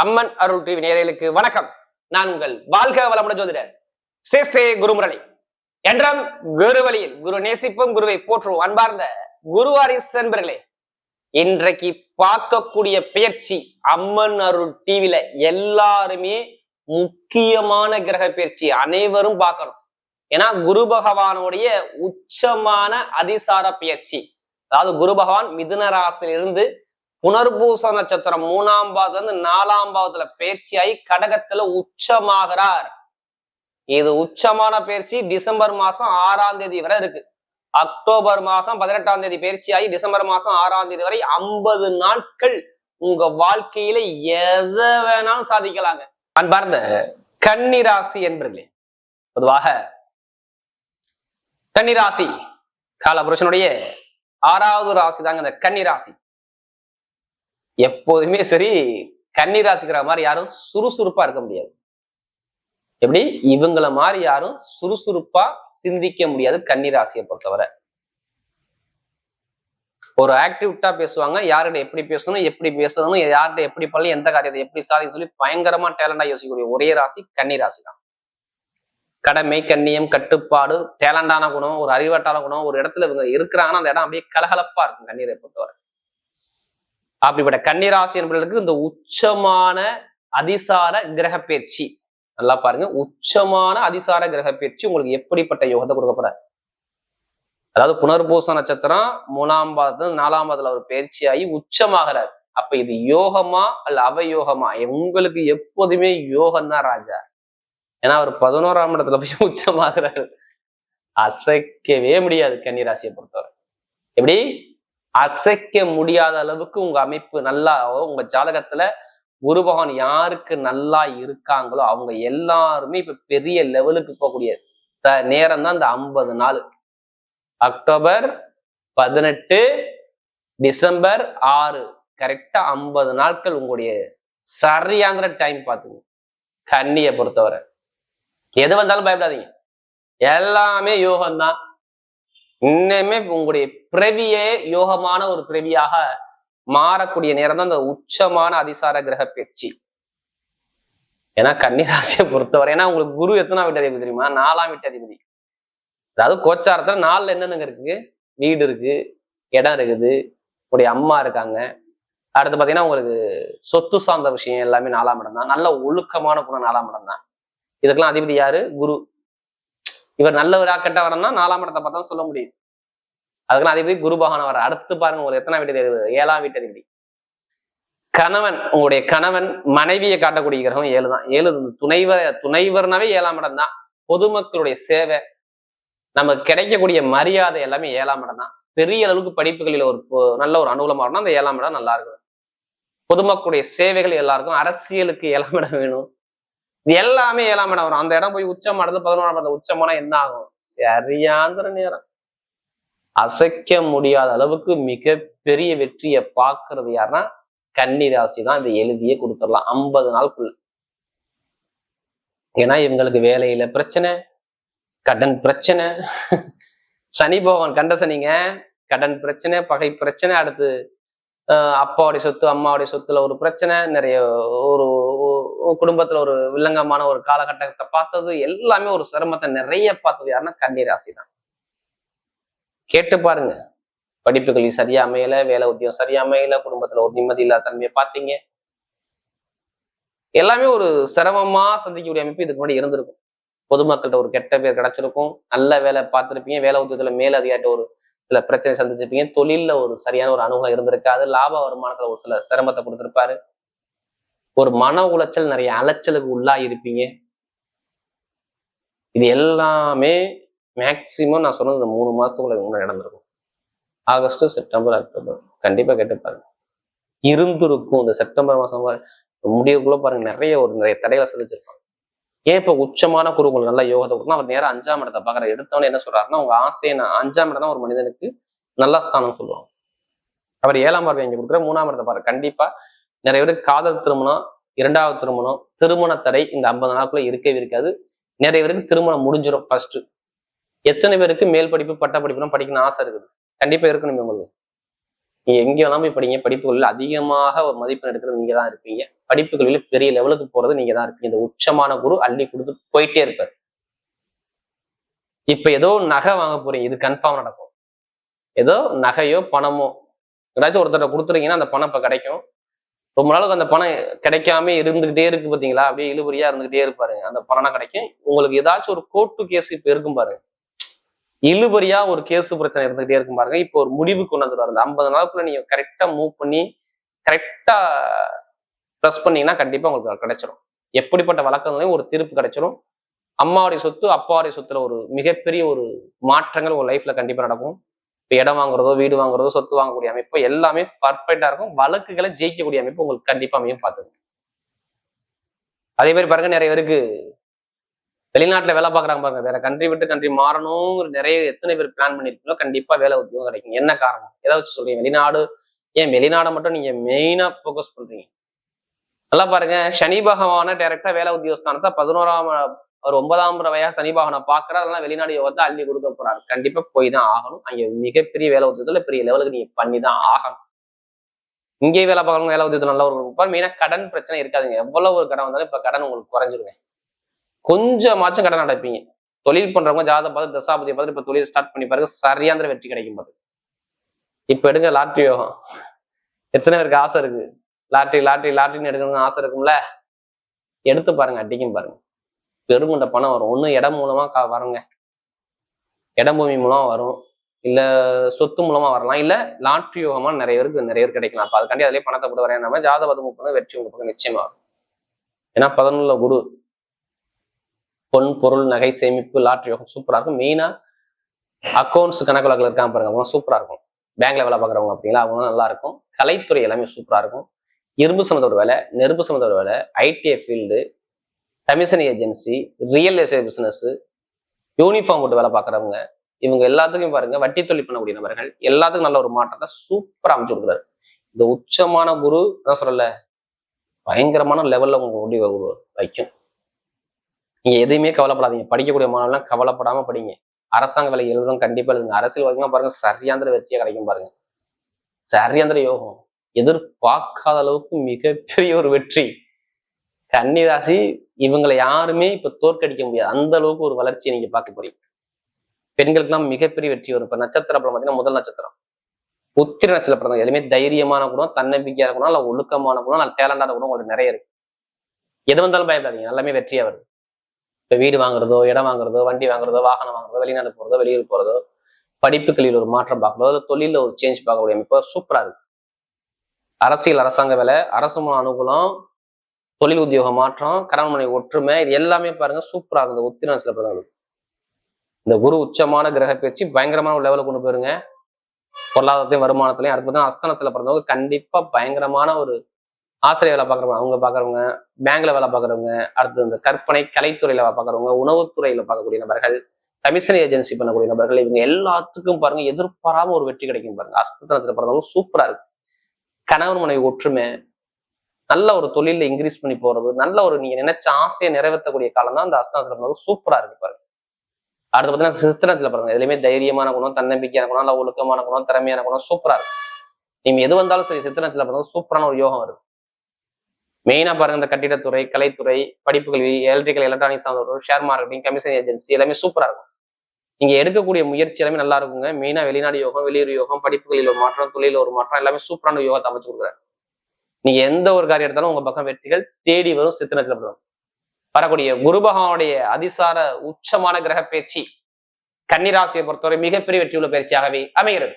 அம்மன் அருள் TV நேரலுக்கு வணக்கம். நான் உங்கள் வாழ்க வளமுடன் ஜோதிடர் ஸ்ரேஷ்டே குருமுரளி. என்றும் குரு வழியில் குரு நேசிப்பும் குருவை போற்றுவோம் அன்பார்ந்த குருவாரிஸ் என்பர்களே இன்றைக்கு பார்க்கக்கூடிய பயிற்சி அம்மன் அருள் டிவில எல்லாருமே முக்கியமான கிரக பயிற்சி அனைவரும் பார்க்கணும். ஏன்னா குரு பகவானுடைய உச்சமான அதிசார பயிற்சி அதாவது குரு பகவான் மிதுன ராசியிலிருந்து புனர்பூச நட்சத்திரம் மூணாம் பாவத்துல இருந்து நாலாம் பாவத்துல பயிற்சியாகி கடகத்துல உச்சமாகிறார். இது உச்சமான பயிற்சி டிசம்பர் மாசம் ஆறாம் தேதி வரை இருக்கு. அக்டோபர் மாசம் பதினெட்டாம் தேதி பயிற்சியாகி டிசம்பர் மாசம் ஆறாம் தேதி வரை ஐம்பது நாட்கள் உங்க வாழ்க்கையில எதை வேணாலும் சாதிக்கலாங்க. அன்பார்ந்த கன்னிராசி என்பர்களே பொதுவாக கன்னிராசி காலபுருஷனுடைய ஆறாவது ராசி தாங்க இந்த கன்னிராசி. எப்போதுமே சரி கன்னிராசிக்கிற மாதிரி யாரும் சுறுசுறுப்பா இருக்க முடியாது. எப்படி? இவங்கள மாதிரி யாரும் சுறுசுறுப்பா சிந்திக்க முடியாது கன்னிராசியை பொறுத்தவரை. ஒரு ஆக்டிவிட்டா பேசுவாங்க யார்கிட்ட எப்படி பேசணும் எப்படி பேசணும் யார்கிட்ட எப்படி பண்ணலாம் எந்த காரியத்தை எப்படி சாதிக்க சொல்லி பயங்கரமா டேலண்டா யோசிக்கக்கூடிய ஒரே ராசி கன்னிராசி தான். கடமை கண்ணியம் கட்டுப்பாடு டேலண்டான குணம் ஒரு அறிவாட்டான குணம் ஒரு இடத்துல இவங்க இருக்கிறாங்கன்னா அந்த இடம் அப்படியே கலகலப்பா இருக்கும் கண்ணீரை பொறுத்தவரை. அப்படிப்பட்ட கன்னிராசி என்பவர்களுக்கு இந்த உச்சமான அதிசார கிரக பயிற்சி. நல்லா பாருங்க. உச்சமான அதிசார கிரக பயிற்சி உங்களுக்கு எப்படிப்பட்ட யோகத்தை கொடுக்க போறாரு? அதாவது புனர்பூச நட்சத்திரம் மூணாம் பாதத்துல நாலாம் பாதத்துல ஒரு பயிற்சியாகி உச்சமாகிறார். அப்ப இது யோகமா அல்ல அவயோகமா? உங்களுக்கு எப்போதுமே யோகம் தான் ராஜா. ஏன்னா அவர் பதினோராம் இடத்துல போய் உச்சமாகிறாரு. அசைக்கவே முடியாது கன்னிராசியை பொறுத்தவரை. எப்படி? அசைக்க முடியாத அளவுக்கு உங்க அமைப்பு நல்லா உங்க ஜாதகத்துல குரு பகவான் யாருக்கு நல்லா இருக்காங்களோ அவங்க எல்லாருமே இப்ப பெரிய லெவலுக்கு போகக்கூடிய நேரம் தான் இந்த ஐம்பது நாள். அக்டோபர் பதினெட்டு டிசம்பர் ஆறு. கரெக்டா ஐம்பது நாட்கள் உங்களுடைய சரியான டைம் பார்த்துங்க. கண்ணியை பொறுத்தவரை. எது வந்தாலும் பயப்படாதீங்க. எல்லாமே யோகம்தான். இன்னுமே உங்களுடைய பிறவியே யோகமான ஒரு பிறவியாக மாறக்கூடிய நேரம் தான் இந்த உச்சமான அதிசார கிரக பேச்சு ஏன்னா கன்னிராசியை பொறுத்தவரை ஏன்னா உங்களுக்கு குரு எத்தனாம் வீட்டு அதிபதி தெரியுமா? நாலாம் வீட்டு அதிபதி. அதாவது கோச்சாரத்துல நாலுல என்னென்னங்க இருக்கு? வீடு இருக்கு இடம் இருக்குது உடைய அம்மா இருக்காங்க. அடுத்து பாத்தீங்கன்னா உங்களுக்கு சொத்து சார்ந்த விஷயம் எல்லாமே நாலாம் இடம் தான். நல்ல ஒழுக்கமான குணம் நாலாம் இடம் தான். இதுக்கெல்லாம் அதிபதி யாரு? குரு. இவர் நல்லவரா கெட்டவரம்னா நாலாம் இடத்தை பார்த்தா சொல்ல முடியும். அதுக்கு அதே போய் குரு பகவான் வர அடுத்து பாருங்க உங்களுக்கு எத்தனை வீட்டு அதிபதி ஏழாம் வீட்டு அதிபதி. கணவன் உங்களுடைய கணவன் மனைவியை காட்டக்கூடிய கிரகம் ஏழு தான். ஏழு துணைவர் துணைவர்னாவே ஏழாம் இடம் தான். பொதுமக்களுடைய சேவை நமக்கு கிடைக்கக்கூடிய மரியாதை எல்லாமே ஏழாம் இடம் தான். பெரிய அளவுக்கு படிப்புகளில் ஒரு நல்ல ஒரு அனுகூலமாக இருக்கணும் அந்த ஏழாம் இடம் நல்லா இருக்கும். பொதுமக்களுடைய சேவைகள் எல்லாருக்கும் அரசியலுக்கு ஏழாம் இடம் வேணும். இது எல்லாமே ஏழாம் இடம் வரும். அந்த இடம் போய் உச்சம் அடைந்து பதினோராம் இடம் உச்சமானா என்ன ஆகும்? சரியாந்திர நேரம். அசைக்க முடியாத அளவுக்கு மிக பெரிய வெற்றியை பார்க்கறது யாருன்னா கன்னி ராசி தான் இதை எழுதியே கொடுத்துடலாம். ஐம்பது நாளுக்குள்ள ஏன்னா இவங்களுக்கு வேலையில பிரச்சனை. கடன் பிரச்சனை. சனி பகவான் கண்ட சனிங்க கடன் பிரச்சனை பகை பிரச்சனை அடுத்து அப்பாவுடைய சொத்து அம்மாவுடைய சொத்துல ஒரு பிரச்சனை நிறைய ஒரு குடும்பத்துல ஒரு வில்லங்கமான ஒரு காலகட்டத்தை பார்த்தது எல்லாமே ஒரு சிரமத்தை நிறைய பார்த்தது யாருன்னா கன்னிராசி தான். கேட்டு பாருங்க. படிப்புகள் சரியா அமையல வேலை உத்தியம் சரியா அமையல குடும்பத்துல ஒரு நிம்மதி இல்லாத தன்மையை பார்த்தீங்க. எல்லாமே ஒரு சிரமமா சந்திக்கக்கூடிய அமைப்பு இதுக்கு முன்னாடி இருந்திருக்கும். பொதுமக்கள்கிட்ட ஒரு கெட்ட பேர் கிடைச்சிருக்கும். நல்ல வேலை பார்த்துருப்பீங்க. வேலை உத்தியத்துல மேலதிகாரிட்ட ஒரு சில பிரச்சனை சந்திச்சிருப்பீங்க. தொழில்ல ஒரு சரியான ஒரு அனுகூலம் இருந்திருக்காது லாப வருமானத்துல ஒரு சில சிரமத்தை கொடுத்துருப்பாரு. ஒரு மன உளைச்சல் நிறைய அலைச்சலுக்கு உள்ளா இருப்பீங்க இது எல்லாமே மேக்சிமம் நான் சொன்னது இந்த மூணு மாசத்துக்குள்ள முன்னாடி நடந்திருக்கும். ஆகஸ்ட் செப்டம்பர் அக்டோபர் கண்டிப்பா பாருங்க. இருந்திருக்கும் இந்த செப்டம்பர் மாசம் முடிவுக்குள்ள பாருங்க நிறைய ஒரு நிறைய தடைகளை சந்திச்சிருப்பாங்க. ஏன் இப்ப உச்சமான குரு உங்களுக்கு நல்ல யோகத்தை கொடுத்தா அவர் நேரம் அஞ்சாம் இடத்தை பாக்குற எடுத்தவனே என்ன சொல்றாருன்னா உங்க ஆசையை நான் அஞ்சாம் இடம் தான் ஒரு மனிதனுக்கு நல்ல ஸ்தானம் சொல்லுவாங்க. அவர் ஏழாம் பார்வை இங்க கொடுக்குற மூணாம் இடத்தை பாரு கண்டிப்பா நிறைய பேருக்கு காதல் திருமணம் இரண்டாவது திருமணம் திருமண தடை இந்த ஐம்பது நாளுக்குள்ள இருக்கவே இருக்காது. நிறைய பேருக்கு திருமணம் முடிஞ்சிடும் ஃபர்ஸ்ட் எத்தனை பேருக்கு மேல் படிப்பு பட்ட படிப்புலாம் படிக்கணும்னு ஆசை இருக்குது? கண்டிப்பா இருக்கணும் உங்களுக்கு. நீங்க எங்க வேணாலும் போய் படிங்க படிப்புகளில் அதிகமாக ஒரு மதிப்பெண் எடுக்கிறது நீங்க தான் இருப்பீங்க. படிப்புகளில் பெரிய லெவலுக்கு போறது நீங்க தான் இருப்பீங்க. இந்த உச்சமான குரு அள்ளி கொடுத்து போயிட்டே இருப்பார். இப்ப ஏதோ நகை வாங்க போறீங்க. இது கன்ஃபார்ம் நடக்கும். ஏதோ நகையோ பணமோ ஏதாச்சும் ஒருத்தர் கொடுத்துறீங்கன்னா அந்த பணம் இப்ப கிடைக்கும். ரொம்ப நாளுக்கு அந்த பணம் கிடைக்காம இருந்துகிட்டே இருக்கு பாத்தீங்களா? அப்படியே இழுபறியா இருந்துகிட்டே இருப்பாரு அந்த பணம் கிடைக்கும். உங்களுக்கு ஏதாச்சும் ஒரு கோர்ட்டு கேஸ் இப்ப இருக்கும் பாருங்க. இழுபறியா ஒரு கேஸ் பிரச்சனை இருந்துகிட்டே இருக்கும் பாருங்க. இப்போ ஒரு முடிவு கொண்டு வந்துருவாரு வருது ஐம்பது நாளுக்குள்ள நீங்க கரெக்டா மூவ் பண்ணி கரெக்டா ப்ரெஸ் பண்ணீங்கன்னா கண்டிப்பா உங்களுக்கு கிடைச்சிடும் கிடைச்சிரும். எப்படிப்பட்ட வழக்கங்களையும் ஒரு தீர்ப்பு கிடைச்சிடும் அம்மாவுடைய சொத்து அப்பாவுடைய சொத்துல ஒரு மிகப்பெரிய ஒரு மாற்றங்கள் உங்க லைஃப்ல கண்டிப்பா நடக்கும். இப்போ இடம் வாங்குறதோ வீடு வாங்குறதோ சொத்து வாங்கக்கூடிய அமைப்பு எல்லாமே பர்ஃபெக்டா இருக்கும். வழக்குகளை ஜெயிக்கக்கூடிய அமைப்பு உங்களுக்கு கண்டிப்பா அமையும் பார்த்துங்க அதே மாதிரி பாருங்க நிறைய பேருக்கு வெளிநாட்டுல வேலை பார்க்குறாங்க பாருங்க. வேற கண்ட்ரி விட்டு கண்ட்ரி மாறணுங்கிற நிறைய எத்தனை பேர் பிளான் பண்ணிருக்கீங்களோ கண்டிப்பா வேலை உத்தியோகம் கிடைக்கும். என்ன காரணம்? எதை வச்சு சொல்றீங்க. வெளிநாடு ஏன் வெளிநாடை மட்டும் நீங்க மெயினா ஃபோக்கஸ் பண்றீங்க? நல்லா பாருங்க. சனி பகவான டைரக்டா வேலை உத்தியோகஸ்தானத்தை பதினோராம் ஒரு ஒன்பதாம் வயா சனி பகவானை பாக்குற அதெல்லாம் வெளிநாடு யோகத்தை அள்ளி கொடுக்க போறாரு. கண்டிப்பா போய் தான் ஆகணும். அங்க மிகப்பெரிய வேலை உத்தியோகத்துல பெரிய லெவலுக்கு நீங்க பண்ணி தான் ஆகணும். இங்கே வேலை பார்க்கணும் வேலை உத்தியோகத்தில் நல்ல ஒரு கொடுப்பார் மெயினா கடன் பிரச்சனை இருக்காதுங்க. எவ்வளவு ஒரு கடன் வந்தாலும் இப்ப கடன் உங்களுக்கு குறைஞ்சிருங்க. கொஞ்சமாச்சும் கடன் அடைப்பீங்க. தொழில் பண்றவங்க ஜாதகம் பார்த்து தசாபதியை பார்த்து இப்ப தொழில் ஸ்டார்ட் பண்ணி பாருங்க சரியாந்திர வெற்றி கிடைக்கும் பாரு. இப்ப எடுங்க லாட்ரி யோகம். எத்தனை பேருக்கு ஆசை இருக்கு? லாட்ரி லாட்ரி லாட்ரின்னு எடுக்கணும்னு ஆசை இருக்கும்ல? எடுத்து பாருங்க அடிக்கும் பாருங்க. பெருமுண்ட பணம் வரும். ஒண்ணு இடம் மூலமா கா- வருங்க. இடம் பூமி மூலமா வரும். இல்ல சொத்து மூலமா வரலாம். இல்ல லாட்ரி யோகமா நிறைய பேருக்கு நிறைய பேர் கிடைக்கலாம். அப்ப அதுக்காண்டி அதுலயே பணத்தை போட்டு வரேன். நம்ம ஜாதகம் மூவ் வெற்றி உங்களுக்கு நிச்சயமா வரும். ஏன்னா பதினொன்னுல குரு. பொன் பொருள் நகை சேமிப்பு லாட்ரி யோகம் சூப்பராக இருக்கும். மெயினாக அக்கௌண்ட்ஸ் கணக்கு வழக்கில் இருக்காம பாருங்க. அவங்களாம் சூப்பராக இருக்கும். பேங்க்ல வேலை பார்க்குறவங்க அப்படிங்களா அவங்க நல்லா இருக்கும். கலைத்துறை எல்லாமே சூப்பராக இருக்கும். இரும்பு சம்மந்தோட வேலை நெருப்பு சம்மந்தோட வேலை ITI field commission agency real estate business uniform போட்டு வேலை பார்க்குறவங்க இவங்க எல்லாத்துக்கும் பாருங்க வட்டி தொழில் பண்ணக்கூடிய நபர்கள் எல்லாத்துக்கும் நல்ல ஒரு மாற்றத்தை சூப்பராக அமைச்சு கொடுக்குறாரு. இந்த உச்சமான குரு என்ன சொல்லல பயங்கரமான லெவல்ல உங்களுக்கு முடி வைக்கும். நீங்க எதையுமே கவலைப்படாதீங்க. படிக்கக்கூடிய மாணவர்கள் கவலைப்படாம படிங்க. அரசாங்க வேலை எழுதுறோம் கண்டிப்பா எழுதுங்க. அரசியல் வரைக்கும் பாருங்க சரியாந்திர வெற்றியா கிடைக்கும் பாருங்க. சரியாந்திர யோகம் எதிர்பார்க்காத அளவுக்கு மிகப்பெரிய ஒரு வெற்றி. கன்னிராசி இவங்களை யாருமே இப்ப தோற்கடிக்க முடியாது. அந்த அளவுக்கு ஒரு வளர்ச்சியை நீங்க பார்க்க போறீங்க. பெண்களுக்கெல்லாம் மிகப்பெரிய வெற்றி வரும். இப்ப நட்சத்திரம் அப்புறம் பார்த்தீங்கன்னா முதல் நட்சத்திரம். உத்திர நட்சத்திரம் பிறந்தவங்க எதுவுமே தைரியமான குணம் தன்னம்பிக்கையான குணம் இல்ல ஒழுக்கமான குணம் நல்ல டேலண்டான குணம் உங்களுக்கு நிறைய இருக்கு. எது வந்தாலும் பயப்படாதீங்க. எல்லாமே வெற்றியா வருது. இப்போ வீடு வாங்குறதோ இடம் வாங்குறதோ வண்டி வாங்குறதோ வாகனம் வாங்குறதோ வெளிநாடு போறதோ வெளியூர் போறதோ படிப்புகளில் ஒரு மாற்றம் பார்க்கறதோ இல்லை தொழில ஒரு சேஞ்ச் பார்க்கக்கூடிய அமைப்பு சூப்பரா இருக்கு. அரசியல் அரசாங்க வேலை அரசு மூலம் அனுகூலம் தொழில் உத்தியோக மாற்றம் கரண்மனை ஒற்றுமை இது எல்லாமே பாருங்க சூப்பரா இருக்குது இந்த சில பிறந்தவங்களுக்கு இந்த குரு உச்சமான கிரக பயிற்சி பயங்கரமான ஒரு லெவலுக்கு கொண்டு போயிருங்க. பொருளாதாரத்தையும் வருமானத்திலையும் அடுத்து அஸ்தானத்தில் அஸ்தனத்துல பிறந்தவங்க கண்டிப்பாக பயங்கரமான ஒரு ஆசிரியர் வேலை பார்க்குறவங்க அவங்க பார்க்குறவங்க பேங்க்ல வேலை பார்க்குறவங்க அடுத்து இந்த கற்பனை கலைத்துறையில பார்க்குறவங்க உணவுத்துறையில பார்க்கக்கூடிய நபர்கள் கமிஷன் ஏஜென்சி பண்ணக்கூடிய நபர்கள் இவங்க எல்லாத்துக்கும் பாருங்க எதிர்பாராம ஒரு வெற்றி கிடைக்கும் பாருங்க. அஸ்தனத்துல பிறந்தவங்க சூப்பரா இருக்கு. கணவன் மனைவி ஒற்றுமை நல்ல ஒரு தொழில இன்க்ரீஸ் பண்ணி போறது நல்ல ஒரு நீங்க நினைச்ச ஆசையை நிறைவேற்றக்கூடிய காலம் தான் அந்த அஸ்தனத்துல பிறந்தவங்க சூப்பரா இருக்கு பாருங்க. அடுத்து பார்த்தீங்கன்னா சிஸ்திரத்துல பாருங்க எதுலையுமே தைரியமான குணம் தன்னம்பிக்கையான குணம் நல்ல ஒழுக்கமான குணம் திறமையான குணம் சூப்பரா இருக்கும் நீங்க எது வந்தாலும் சரி சித்திரத்துல பிறந்தவங்க சூப்பரான ஒரு யோகம் வருது. மெயினா பாருங்க இந்த கட்டிடத்துறை கலைத்துறை படிப்புகள் எலக்ட்ரிக்கல் எலக்ட்ரானிக்ஸ் சார்ந்த ஷேர் மார்க்கெட்டிங் கமிஷன் ஏஜென்சி எல்லாமே சூப்பரா இருக்கும். நீங்க எடுக்கக்கூடிய முயற்சி எல்லாமே நல்லா இருக்குங்க. மெயினா வெளிநாடு யோகம் வெளியூர் யோகம் படிப்புகளில் ஒரு மாற்றம் தொழில ஒரு மாற்றம் எல்லாமே சூப்பரான யோகத்தை அமைச்சு கொடுக்குறாரு. நீங்க எந்த ஒரு காரியம் எடுத்தாலும் உங்க பக்கம் வெற்றிகள் தேடி வரும் சித்தனத்துல பிறந்தவங்க வரக்கூடிய குரு பகவானுடைய அதிசார உச்சமான கிரக பயிற்சி கன்னிராசியை பொறுத்தவரை மிகப்பெரிய வெற்றியுள்ள பயிற்சியாகவே அமைகிறது.